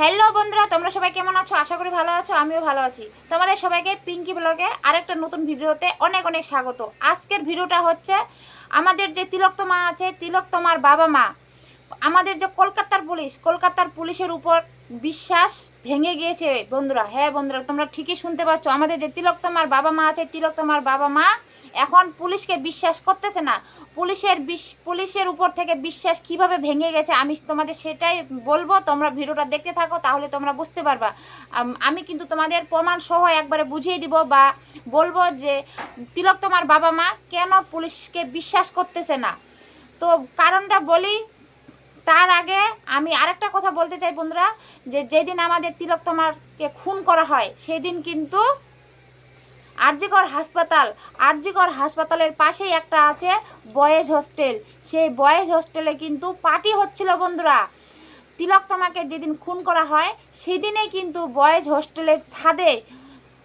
Hello বন্ধুরা, তোমরা সবাই কেমন আছো? আশা করি ভালো আছো, আমিও ভালো আছি। তোমাদের সবাইকে পিঙ্কি ব্লগে আরেকটা নতুন ভিডিওতে অনেক অনেক স্বাগত। আজকের ভিডিওটা হচ্ছে আমাদের যে তিলকতমা আছে তিলকতমার বাবা মা, আমাদের যে কলকাতার পুলিশ, কলকাতার পুলিশের উপর বিশ্বাস ভেঙে গিয়েছে বন্ধুরা। হ্যাঁ বন্ধুরা, তোমরা ঠিকই শুনতে পাচ্ছ, আমাদের যে তিলকতমার বাবা মা আছে তিলকতমার বাবা মা এখন পুলিশকে বিশ্বাস করতেছে না। পুলিশের বিশ- পুলিশের উপর থেকে বিশ্বাস কীভাবে ভেঙে গেছে আমি তোমাদের সেটাই বলব। তোমরা ভিডিওটা দেখতে থাকো, তাহলে তোমরা বুঝতে পারবা। আমি কিন্তু তোমাদের প্রমাণ সহ একবারে বুঝিয়ে দিব বা বলব যে, তিলক তোমার বাবা মা কেন পুলিশকে বিশ্বাস করতেছে না? তো কারণটা বলি, তার আগে আমি আরেকটা কথা বলতে চাই বন্ধুরা, যে যেদিন আমাদের তিলক তোমারকে খুন করা হয়, সেদিন কিন্তু আরজিকর হাসপাতাল, আরজিকর হাসপাতালের পাশেই একটা আছে বয়েজ হোস্টেল। সেই বয়েজ হোস্টেলে কিন্তু পার্টি হচ্ছিল বন্ধুরা। তিলক তোমাকে যেদিন খুন করা হয়, সেদিনেই কিন্তু বয়েজ হোস্টেলের ছাদে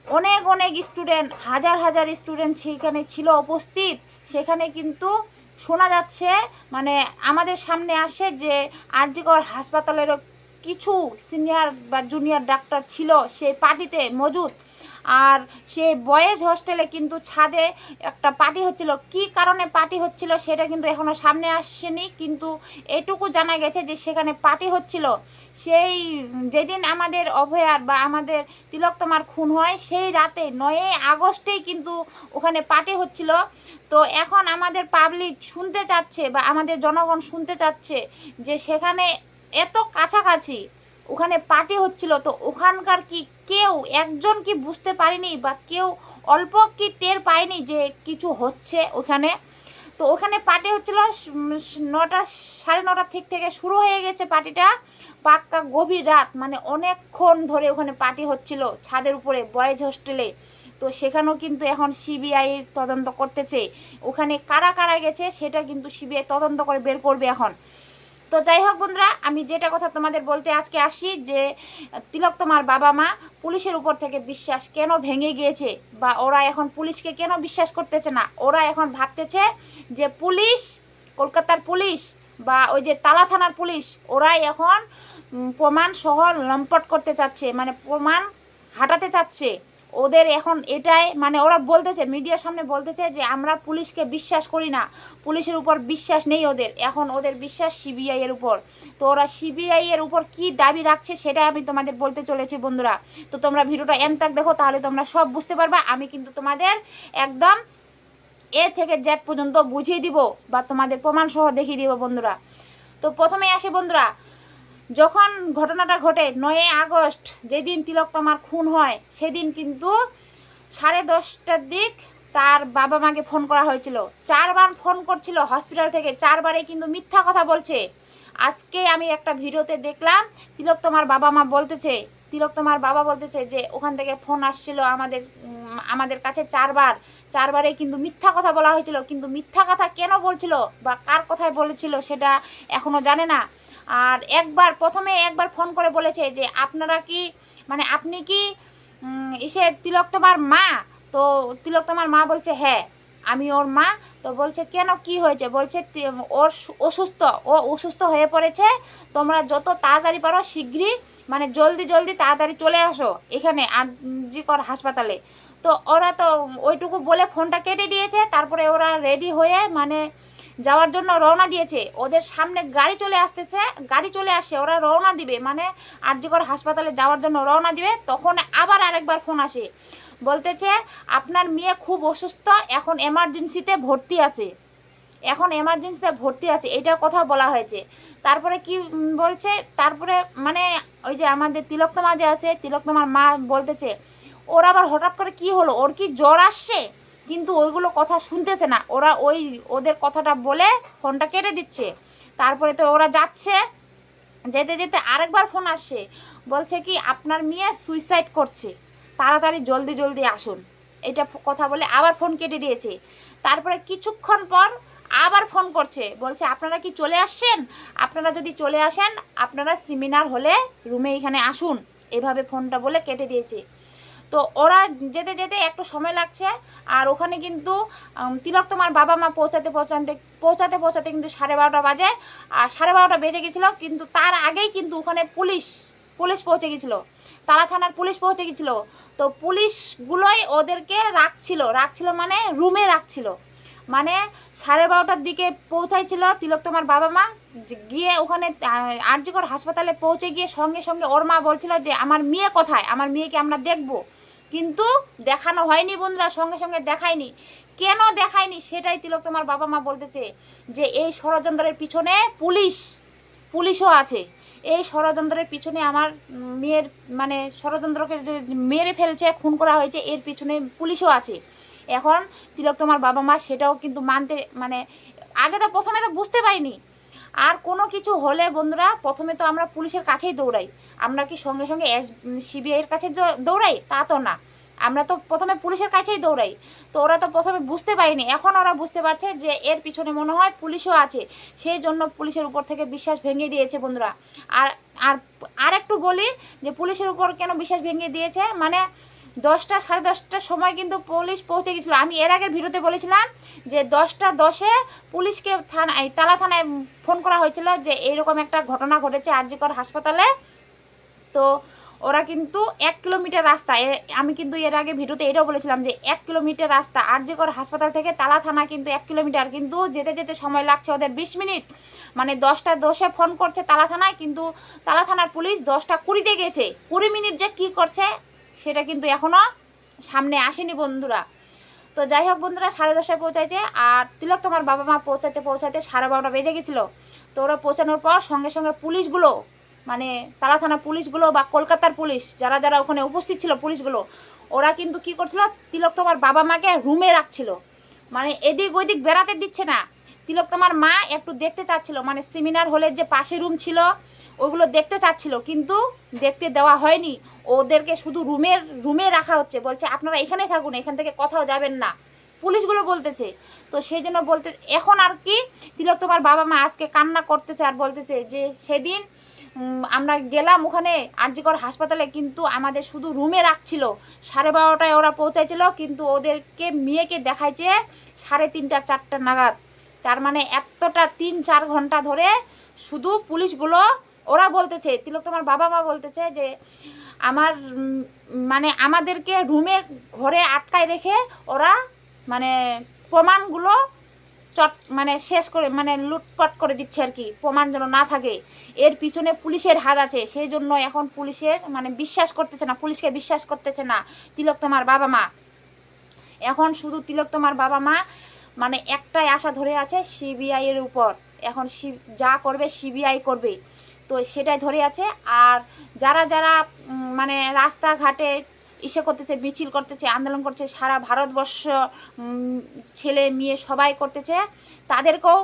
অনেক অনেক স্টুডেন্ট, হাজার হাজার স্টুডেন্ট সেখানে ছিল উপস্থিত। সেখানে কিন্তু শোনা যাচ্ছে মানে আমাদের সামনে আসে যে আরজিকর হাসপাতালেরও কিছু সিনিয়র বা জুনিয়র ডাক্তার ছিল, সেই পার্টিতে মজুদ। আর সেই বয়েজ হোস্টেলে কিন্তু ছাদে একটা পার্টি হচ্ছিল। কি কারণে পার্টি হচ্ছিল সেটা কিন্তু এখনও সামনে আসেনি, কিন্তু এটুকু জানা গেছে যে সেখানে পার্টি হচ্ছিল। সেই যেদিন আমাদের অভয়ার বা আমাদের তিলকতমার খুন হয়, সেই রাতে নয়ই আগস্টেই কিন্তু ওখানে পার্টি হচ্ছিল। তো এখন আমাদের পাবলিক শুনতে চাচ্ছে বা আমাদের জনগণ শুনতে চাচ্ছে যে সেখানে এত কাছাকাছি ওখানে পার্টি হচ্ছিল, তো ওখানকার কি কেউ, একজন কি বুঝতে পারেনি বা কেউ অল্প কি টের পায়নি যে কিছু হচ্ছে ওখানে? তো ওখানে পার্টি হচ্ছিল নটা, সাড়ে নটা থেকে থেকে শুরু হয়ে গেছে পার্টিটা। পাক্কা গভীর রাত মানে অনেকক্ষণ ধরে ওখানে পার্টি হচ্ছিল ছাদের উপরে, বয়েজ হোস্টেলে। তো সেখানেও কিন্তু এখন সিবিআই তদন্ত করতেছে। ওখানে কারা কারা গেছে সেটা কিন্তু সিবিআই তদন্ত করে বের করবে এখন। তো যাই হোক বন্ধুরা, আমি যেটা কথা তোমাদের বলতে আজকে আসি যে, তিলক তোমার বাবা মা পুলিশের উপর থেকে বিশ্বাস কেন ভেঙে গিয়েছে? বা ওরা এখন পুলিশকে কেন বিশ্বাস করতেছে না? ওরা এখন ভাবতেছে যে পুলিশ, কলকাতার পুলিশ বা ওই যে তালা থানার পুলিশ, ওরাই এখন প্রমাণ সহ লম্পট করতে চাচ্ছে মানে প্রমাণ হাঁটাতে চাচ্ছে। ওদের এখন এটাই মানে ওরা বলতেছে, মিডিয়ার সামনে বলতেছে যে আমরা পুলিশকে বিশ্বাস করি না। পুলিশের উপর বিশ্বাস নেই ওদের। এখন ওদের বিশ্বাস সিবিআই এর উপর। তো ওরা সিবিআই এর উপর কি দাবি রাখছে সেটা আমি তোমাদের বলতে চলেছি বন্ধুরা। তো তোমরা ভিডিওটা এন তাক দেখো, তাহলে তোমরা সব বুঝতে পারবা। আমি কিন্তু তোমাদের একদম এ থেকে জেড পর্যন্ত বুঝিয়ে দিব বা তোমাদের প্রমাণ সহ দেখিয়ে দিব বন্ধুরা। তো প্রথমে আসি বন্ধুরা। যখন ঘটনাটা ঘটে নয় আগস্ট, যেদিন তিলক তোমার খুন হয়, সেদিন কিন্তু সাড়ে দশটার দিক তার বাবা মাকে ফোন করা হয়েছিল। চারবার ফোন করছিল হসপিটাল থেকে, চারবারে কিন্তু মিথ্যা কথা বলছে। আজকে আমি একটা ভিডিওতে দেখলাম, তিলক তোমার বাবা মা বলতেছে, তিলক তোমার বাবা বলতেছে যে ওখান থেকে ফোন আসছিল আমাদের আমাদের কাছে চারবার। চারবারে কিন্তু মিথ্যা কথা বলা হয়েছিল, কিন্তু মিথ্যা কথা কেন বলছিল বা কার কথায় বলেছিল সেটা এখনও জানে না। আর একবার, প্রথমে একবার ফোন করে বলেছে যে, আপনারা কি মানে আপনি কি ইসে তিলক তোমার মা? তো তিলক তোমার মা বলছে হ্যাঁ আমি ওর মা। তো বলছে, কেন কি হয়েছে? বলছে ওর অসুস্থ, ও অসুস্থ হয়ে পড়েছে। তোমরা যত তাড়াতাড়ি পারো শীঘ্রই মানে জলদি জলদি তাড়াতাড়ি চলে আসো এখানে আরজিকর হাসপাতালে। তো ওরা তো ওইটুকু বলে ফোনটা কেটে দিয়েছে। তারপরে ওরা রেডি হয়ে মানে যাওয়ার জন্য রওনা দিয়েছে। ওদের সামনে গাড়ি চলে আসতেছে, গাড়ি চলে আসে, ওরা রওনা দিবে মানে আরজিকর হাসপাতালে যাওয়ার জন্য রওনা দিবে, তখন আবার আরেকবার ফোন আসে। বলতেছে, আপনার মেয়ে খুব অসুস্থ, এখন এমার্জেন্সিতে ভর্তি আছে। এখন এমার্জেন্সিতে ভর্তি আছে এটা কথা বলা হয়েছে। তারপরে কি বলছে, তারপরে মানে ওই যে আমাদের তিলকতমা যে আছে তিলকতমার মা বলতেছে, ওর আবার হঠাৎ করে কি হলো? ওর কি জ্বর আসছে? কিন্তু ওইগুলো কথা শুনতেছে না। ওরা ওই ওদের কথাটা বলে ফোনটা কেটে দিচ্ছে। তারপরে তো ওরা যাচ্ছে। যেতে যেতে আরেকবার ফোন আসছে বলছে কি, আপনার মেয়ে সুইসাইড করছে। তাড়াতাড়ি জলদি জলদি আসুন। এটা কথা বলে আবার ফোন কেটে দিয়েছে। তারপরে কিছুক্ষণ পর আবার ফোন করছে। বলছে, আপনারা কি চলে আসছেন? আপনারা যদি চলে আসেন, আপনারা সেমিনার হলে রুমে এখানে আসুন। এভাবে ফোনটা বলে কেটে দিয়েছে। তো ওরা যেতে যেতে একটু সময় লাগছে, আর ওখানে কিন্তু তিলক তোমার বাবা মা পৌঁছাতে পৌঁছাতে পৌঁছাতে পৌঁছাতে কিন্তু সাড়ে বারোটা বাজে, আর সাড়ে বারোটা বেজে গেছিল, কিন্তু তার আগেই কিন্তু ওখানে পুলিশ পুলিশ পৌঁছে গেছিল। তারা থানার পুলিশ পৌঁছে গেছিল। তো পুলিশগুলোই ওদেরকে রাখছিল রাখছিল মানে রুমে রাখছিল। মানে সাড়ে বারোটার দিকে পৌঁছাইছিল তিলক তোমার বাবা মা গিয়ে ওখানে আরজিকর হাসপাতালে পৌঁছে গিয়ে সঙ্গে সঙ্গে ওর মা বলছিল যে, আমার মেয়ে কোথায়? আমার মেয়েকে আমরা দেখব। কিন্তু দেখানো হয়নি বন্ধুরা, সঙ্গে সঙ্গে দেখায়নি। কেন দেখায়নি? সেটাই তিলক তোমার বাবা মা বলতেছে যে, এই ষড়যন্ত্রের পিছনে পুলিশ, পুলিশও আছে। এই ষড়যন্ত্রের পিছনে আমার মেয়ের মানে ষড়যন্ত্রকে যে মেরে ফেলছে, খুন করা হয়েছে, এর পিছনে পুলিশও আছে। এখন তিলক তোমার বাবা মা সেটাও কিন্তু মানতে মানে আগে তো প্রথমে তো বুঝতে পারিনি। আর কোনো কিছু হলে বন্ধুরা প্রথমে তো আমরা পুলিশের কাছেই দৌড়াই। আমরা কি সঙ্গে সঙ্গে এস সিবিআইয়ের কাছে দৌড়াই? তা তো না। আমরা তো প্রথমে পুলিশের কাছেই দৌড়াই। তো ওরা তো প্রথমে বুঝতে পারিনি। এখন ওরা বুঝতে পারছে যে এর পিছনে মনে হয় পুলিশও আছে। সেই জন্য পুলিশের উপর থেকে বিশ্বাস ভেঙে দিয়েছে বন্ধুরা। আর আর আর একটু বলি যে পুলিশের উপর কেন বিশ্বাস ভেঙে দিয়েছে? মানে দশটা, সাড়ে দশটার সময় কিন্তু পুলিশ পৌঁছে গেছিল। আমি এর আগের ভিডিওতে বলেছিলাম যে দশটা দশে পুলিশকে থানায় তালা থানায় ফোন করা হয়েছিল যে এইরকম একটা ঘটনা ঘটেছে আরজিকর হাসপাতালে। তো ওরা কিন্তু এক কিলোমিটার রাস্তা আমি কিন্তু এর আগে ভিডিওতে এটাও বলেছিলাম যে এক কিলোমিটার রাস্তা আরজিকর হাসপাতাল থেকে তালা থানা কিন্তু এক কিলোমিটার, কিন্তু যেতে যেতে সময় লাগছে ওদের বিশ মিনিট। মানে দশটা দশে ফোন করছে তালা থানায়, কিন্তু তালা থানার পুলিশ দশটা কুড়িতে গেছে। কুড়ি মিনিট যে কি করছে সেটা কিন্তু এখনও সামনে আসেনি বন্ধুরা। তো যাই হোক বন্ধুরা, সাড়ে দশটায় পৌঁছাইছে আর তিলক তোমার বাবা মা পৌঁছাতে পৌঁছাতে সাড়ে বারোটা বেজে গেছিল। তো ওরা পৌঁছানোর পর সঙ্গে সঙ্গে পুলিশগুলো মানে তারা থানা পুলিশগুলো বা কলকাতার পুলিশ, যারা যারা ওখানে উপস্থিত ছিল পুলিশগুলো, ওরা কিন্তু কি করছিল, তিলক তোমার বাবা মাকে রুমে রাখছিল। মানে এদিক ওইদিক বেড়াতে দিচ্ছে না। তিলক তোমার মা একটু দেখতে চাচ্ছিল মানে সেমিনার হলের যে পাশে রুম ছিল, ওগুলো দেখতে চাচ্ছিল, কিন্তু দেখতে দেওয়া হয়নি। ওদেরকে শুধু রুমের রুমে রাখা হচ্ছে, বলছে আপনারা এখানেই থাকুন, এখান থেকে কোথাও যাবেন না। পুলিশগুলো বলতেছে, তো সেই জন্য বলতে, এখন আর কি তিলক তোমার বাবা মা আজকে কান্না করতেছে আর বলতেছে যে সেদিন আমরা গেলাম ওখানে আরজিকর হাসপাতালে, কিন্তু আমাদের শুধু রুমে রাখছিল। সাড়ে বারোটায় ওরা পৌঁছাইছিল, কিন্তু ওদেরকে, মেয়েকে দেখাইছে সাড়ে তিনটা, চারটা নাগাদ। তার মানে এতটা তিন, চার ঘণ্টা ধরে শুধু পুলিশগুলো, ওরা বলতেছে, তিলক তোমার বাবা মা বলতেছে যে, আমার মানে আমাদেরকে রুমে, ঘরে আটকায় রেখে ওরা মানে প্রমাণগুলো চট মানে শেষ করে মানে লুটপাট করে দিচ্ছে আর কি, প্রমাণ যেন না থাকে। এর পিছনে পুলিশের হাত আছে, সেই জন্য এখন পুলিশের মানে বিশ্বাস করতেছে না, পুলিশকে বিশ্বাস করতেছে না তিলক তোমার বাবা মা। এখন শুধু তিলক তোমার বাবা মা মানে একটাই আশা ধরে আছে সিবিআই এর উপর। এখন যা করবে সিবিআই করবে। তো সেটাই ধরে আছে। আর যারা যারা মানে রাস্তাঘাটে ইসে করতেছে, মিছিল করতেছে, আন্দোলন করছে, সারা ভারতবর্ষ ছেলে মেয়ে সবাই করতেছে, তাদেরকেও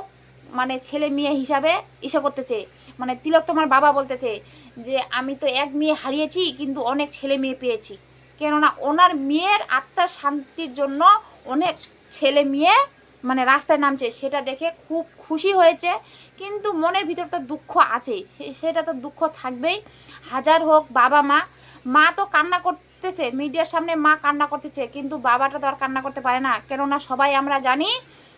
মানে ছেলে মেয়ে হিসাবে ইসে করতেছে। মানে তিলক তোমার বাবা বলতেছে যে, আমি তো এক মেয়ে হারিয়েছি, কিন্তু অনেক ছেলে মেয়ে পেয়েছি। কেননা ওনার মেয়ের আত্মার শান্তির জন্য অনেক ছেলে মেয়ে মানে রাস্তায় নামছে, সেটা দেখে খুব খুশি হয়েছে। কিন্তু মনের ভিতর তো দুঃখ আছে সেটা তো দুঃখ থাকবেই। হাজার হোক, বাবা, মা মা তো কান্না করতেছে, মিডিয়ার সামনে মা কান্না করতেছে, কিন্তু বাবাটা তো আর কান্না করতে পারে না। কেননা সবাই আমরা জানি,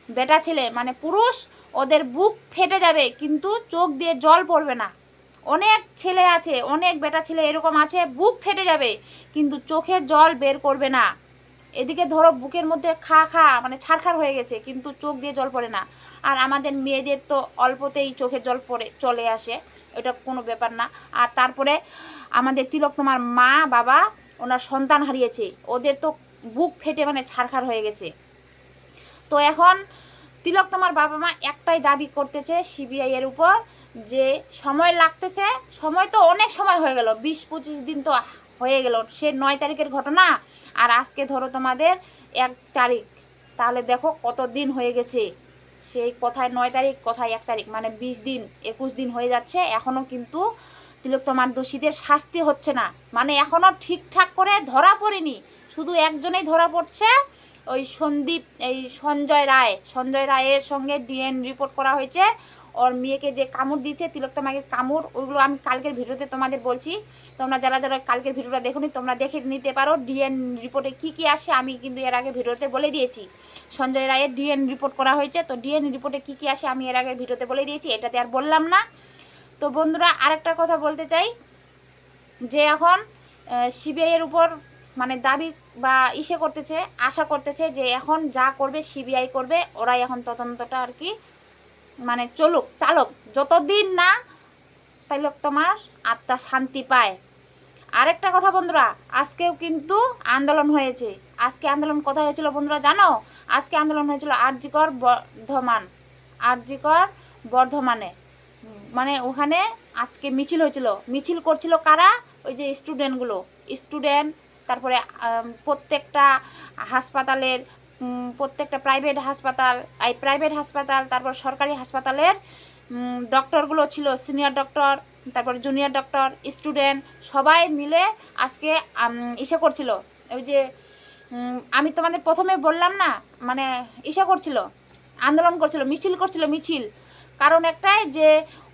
বেটা ছেলে মানে পুরুষ, ওদের বুক ফেটে যাবে, কিন্তু চোখ দিয়ে জল পড়বে না। অনেক ছেলে আছে, অনেক বেটা ছেলে এরকম আছে, বুক ফেটে যাবে, কিন্তু চোখের জল বের করবে না। এদিকে ধরো বুকের মধ্যে খা খা মানে ছারখার হয়ে গেছে, কিন্তু চোখ দিয়ে জল পড়ে না। আর আমাদের মেয়েদের তো অল্পতেই চোখের জল পড়ে, চলে আসে, এটা কোনো ব্যাপার না। আর তারপরে আমাদের তিলক তোমার মা, বাবা, ওনার সন্তান হারিয়েছে, ওদের তো বুক ফেটে মানে ছারখার হয়ে গেছে। তো এখন তিলক তোমার বাবা মা একটাই দাবি করতেছে সিবিআই এর উপর, যে সময় লাগতেছে, সময় তো অনেক সময় হয়ে গেল, বিশ পঁচিশ দিন তো হয়ে গেল। সে নয় তারিখের ঘটনা। আর আজকে ধরো তোমাদের এক তারিখ। তাহলে দেখো কত দিন হয়ে গেছে। সেই কথায় নয় তারিখ, কথায় এক তারিখ মানে বিশ দিন, একুশ দিন হয়ে যাচ্ছে। এখনও কিন্তু তিলক তোমার দোষীদের শাস্তি হচ্ছে না। মানে এখনও ঠিকঠাক করে ধরা পড়েনি। শুধু একজনেই ধরা পড়ছে ওই সন্দীপ, এই সঞ্জয় রায়। সঞ্জয় রায়ের সঙ্গে ডিএন রিপোর্ট করা হয়েছে। ওর মেয়েকে যে কামড় দিয়েছে, তিলক তোমাকে কামড়, ওইগুলো আমি কালকের ভিডিওতে তোমাদের বলছি। তোমরা যারা যারা কালকের ভিডিওটা দেখোনি, তোমরা দেখে নিতে পারো। ডিএন রিপোর্টে কি কি আসে, আমি কিন্তু এর আগে ভিডিওতে বলে দিয়েছি। সঞ্জয় রায়ের ডিএন রিপোর্ট করা হয়েছে। তো ডিএন রিপোর্টে কি কি আসে, আমি এর আগের ভিডিওতে বলে দিয়েছি। এটাতে আর বললাম না। তো বন্ধুরা, আরেকটা কথা বলতে চাই। যে এখন সিবিআই এর উপর মানে দাবি বা ইসে করতেছে, আশা করতেছে যে এখন যা করবে, সিবিআই করবে, ওরাই এখন তদন্তটা আর কি মানে চলুক, চালক, যতদিন না তাইলে তোমার আত্মা শান্তি পায়। আরেকটা কথা বন্ধুরা, আজকেও কিন্তু আন্দোলন হয়েছে। আজকে আন্দোলন কোথায় হয়েছিল বন্ধুরা জানো? আজকে আন্দোলন হয়েছিল আরজিকর বর্ধমান, আরজিকর বর্ধমানে। মানে ওখানে আজকে মিছিল হয়েছিল। মিছিল করছিল কারা? ওই যে স্টুডেন্টগুলো স্টুডেন্ট তারপরে প্রত্যেকটা হাসপাতালের প্রত্যেকটা প্রাইভেট হাসপাতাল, এই প্রাইভেট হাসপাতাল, তারপর সরকারি হাসপাতালের ডক্টরগুলো ছিল সিনিয়র ডক্টর তারপর জুনিয়র ডক্টর স্টুডেন্ট সবাই মিলে আজকে ইসে করছিল। ওই যে আমি তোমাদের প্রথমে বললাম না মানে ইসে করছিল, আন্দোলন করছিল, মিছিল করছিল, মিছিল। কারণ একটাই যে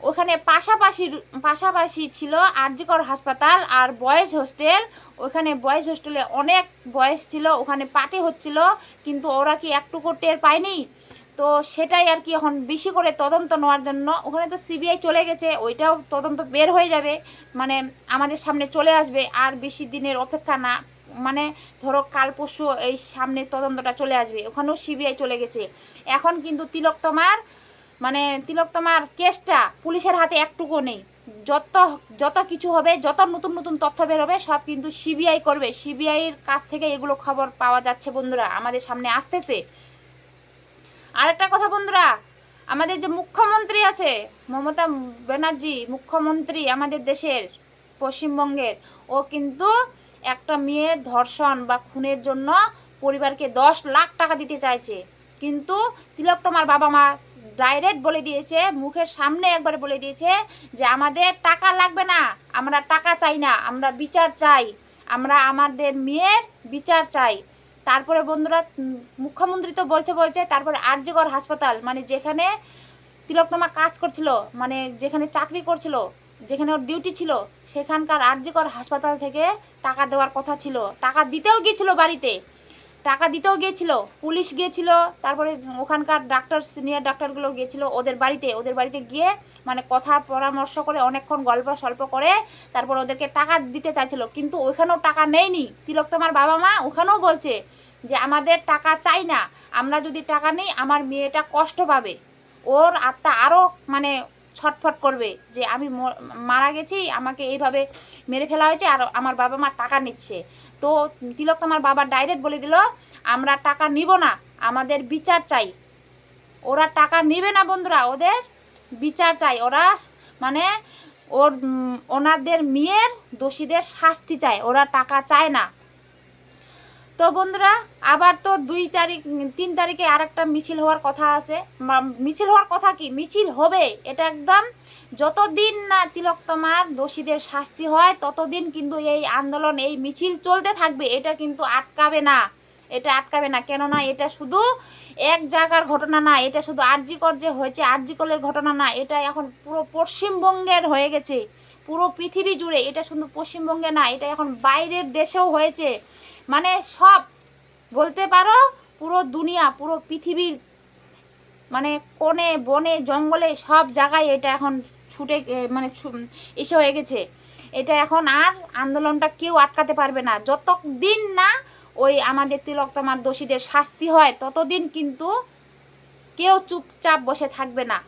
ওখানে পাশাপাশি পাশাপাশি ছিল আরজিকর হাসপাতাল আর বয়েজ হোস্টেল। ওখানে বয়েজ হোস্টেলে অনেক বয়েজ ছিল, ওখানে পার্টি হচ্ছিল, কিন্তু ওরা কি একটুকু টের পায়নি? তো সেটাই আর কি এখন বেশি করে তদন্ত নেওয়ার জন্য। ওখানে তো সিবিআই চলে গেছে, ওইটাও তদন্ত বের হয়ে যাবে। মানে আমাদের সামনে চলে আসবে, আর বেশি দিনের অপেক্ষা না। মানে ধরো কাল পরশু এই সামনে তদন্তটা চলে আসবে, ওখানেও সিবিআই চলে গেছে। এখন কিন্তু তিলক তোমার মানে তিলক তোমার কেসটা পুলিশের হাতে একটুকু নেই। যত যত কিছু হবে, যত নতুন নতুন তথ্য বের হবে, সব কিন্তু সিবিআই করবে। সিবিআইয়ের কাছ থেকে এগুলো খবর পাওয়া যাচ্ছে বন্ধুরা, আমাদের সামনে আসতেছে। আরেকটা কথা বন্ধুরা, আমাদের যে মুখ্যমন্ত্রী আছে, মমতা ব্যানার্জি, মুখ্যমন্ত্রী আমাদের দেশের, পশ্চিমবঙ্গের, ও কিন্তু একটা মেয়ের ধর্ষণ বা খুনের জন্য পরিবারকে দশ লাখ টাকা দিতে চাইছে। কিন্তু তিলক তোমার বাবা মা ডাইরেক্ট বলে দিয়েছে, মুখের সামনে একবারে বলে দিয়েছে যে আমাদের টাকা লাগবে না, আমরা টাকা চাই না, আমরা বিচার চাই, আমরা আমাদের মেয়ের বিচার চাই। তারপরে বন্ধুরা মুখ্যমন্ত্রী তো বলছে বলছে, তারপরে আরজিগর হাসপাতাল মানে যেখানে তিলকতমা কাজ করছিল মানে যেখানে চাকরি করছিল, যেখানে ওর ডিউটি ছিল, সেখানকার আরজিকর হাসপাতাল থেকে টাকা দেওয়ার কথা ছিল। টাকা দিতেও গিয়েছিল বাড়িতে টাকা দিতেও গিয়েছিল, পুলিশ গিয়েছিল, তারপরে ওখানকার ডাক্তার সিনিয়র ডাক্তারগুলো গিয়েছিল ওদের বাড়িতে ওদের বাড়িতে গিয়ে মানে কথা পরামর্শ করে অনেকক্ষণ গল্প সল্প করে তারপর ওদেরকে টাকা দিতে চাইছিল। কিন্তু ওইখানেও টাকা নেয়নি। তিলক তোমার বাবা মা ওখানেও বলছে যে, আমাদের টাকা চাই না। আমরা যদি টাকা নিই, আমার মেয়েটা কষ্ট পাবে। ওর আত্মা আরও মানে ছটফট করবে যে আমি মারা গেছি, আমাকে এইভাবে মেরে ফেলা হয়েছে আর আমার বাবা মা টাকা নিচ্ছে। তো তিলক তোমার বাবা ডাইরেক্ট বলে দিল, আমরা টাকা নিব না, আমাদের বিচার চাই। ওরা টাকা নেবে না বন্ধুরা, ওদের বিচার চাই। ওরা মানে ওর ওনাদের মেয়ের দোষীদের শাস্তি চায়, ওরা টাকা চায় না। তো বন্ধুরা, আবার তো দুই তারিখ, তিন তারিখে আর একটা মিছিল হওয়ার কথা আছে। মিছিল হওয়ার কথা কি? মিছিল হবে, এটা একদম। যতদিন না তিলক তোমার দোষীদের শাস্তি হয়, ততদিন কিন্তু এই আন্দোলন, এই মিছিল চলতে থাকবে, এটা কিন্তু আটকাবে না। এটা আটকাবে না, কেননা এটা শুধু এক জায়গার ঘটনা না, এটা শুধু আরজিকর যে হয়েছে, আরজিকলের ঘটনা না, এটা এখন পুরো পশ্চিমবঙ্গের হয়ে গেছে। পুরো পৃথিবী জুড়ে এটা শুধু পশ্চিমবঙ্গে না, এটা এখন বাইরের দেশেও হয়েছে। মানে সব বলতে পারো, পুরো দুনিয়া, পুরো পৃথিবীর মানে কোণে, বনে, জঙ্গলে সব জায়গায় এটা এখন ছুটে মানে এসে হয়ে গেছে। এটা এখন আর আন্দোলনটা কেউ আটকাতে পারবে না। যতদিন না ওই আমাদের তিলক তোমার দোষীদের শাস্তি হয়, ততদিন কিন্তু কেউ চুপচাপ বসে থাকবে না।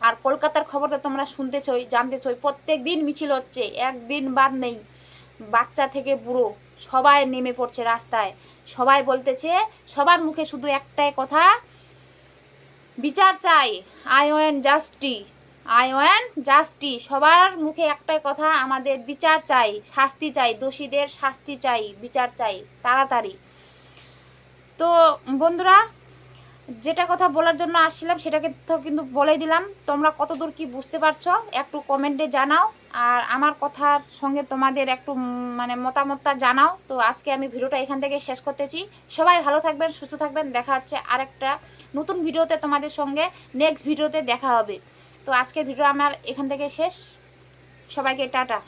আর কলকাতার খবর তো তোমরা শুনতেছই, জানতেছই প্রত্যেক দিন মিছিল হচ্ছে, একদিন বাদ নেই, বাচ্চা থেকে বুড়ো। সবাই নেমে পড়ছে রাস্তায়। সবাই বলতেছে, সবার মুখে শুধু একটাই কথা, বিচার চাই, I want justice, I want justice, সবার মুখে একটাই কথা, আমাদের বিচার চাই, শাস্তি চাই, দোষীদের শাস্তি চাই, বিচার চাই, তাড়াতাড়ি। তো বন্ধুরা যেটা কথা বলার জন্য আসছিলাম, সেটাকে তো কিন্তু বলে দিলাম। তোমরা কতদূর কি বুঝতে পারছ, একটু কমেন্টে জানাও। আর আমার কথার সঙ্গে তোমাদের একটু মানে মতামতটা জানাও। তো আজকে আমি ভিডিওটা এখান থেকে শেষ করতেছি। সবাই ভালো থাকবেন, সুস্থ থাকবেন। দেখা হচ্ছে আরেকটা নতুন ভিডিওতে তোমাদের সঙ্গে। নেক্সট ভিডিওতে দেখা হবে। তো আজকের ভিডিও আমার এখান থেকে শেষ। সবাইকে টাটা।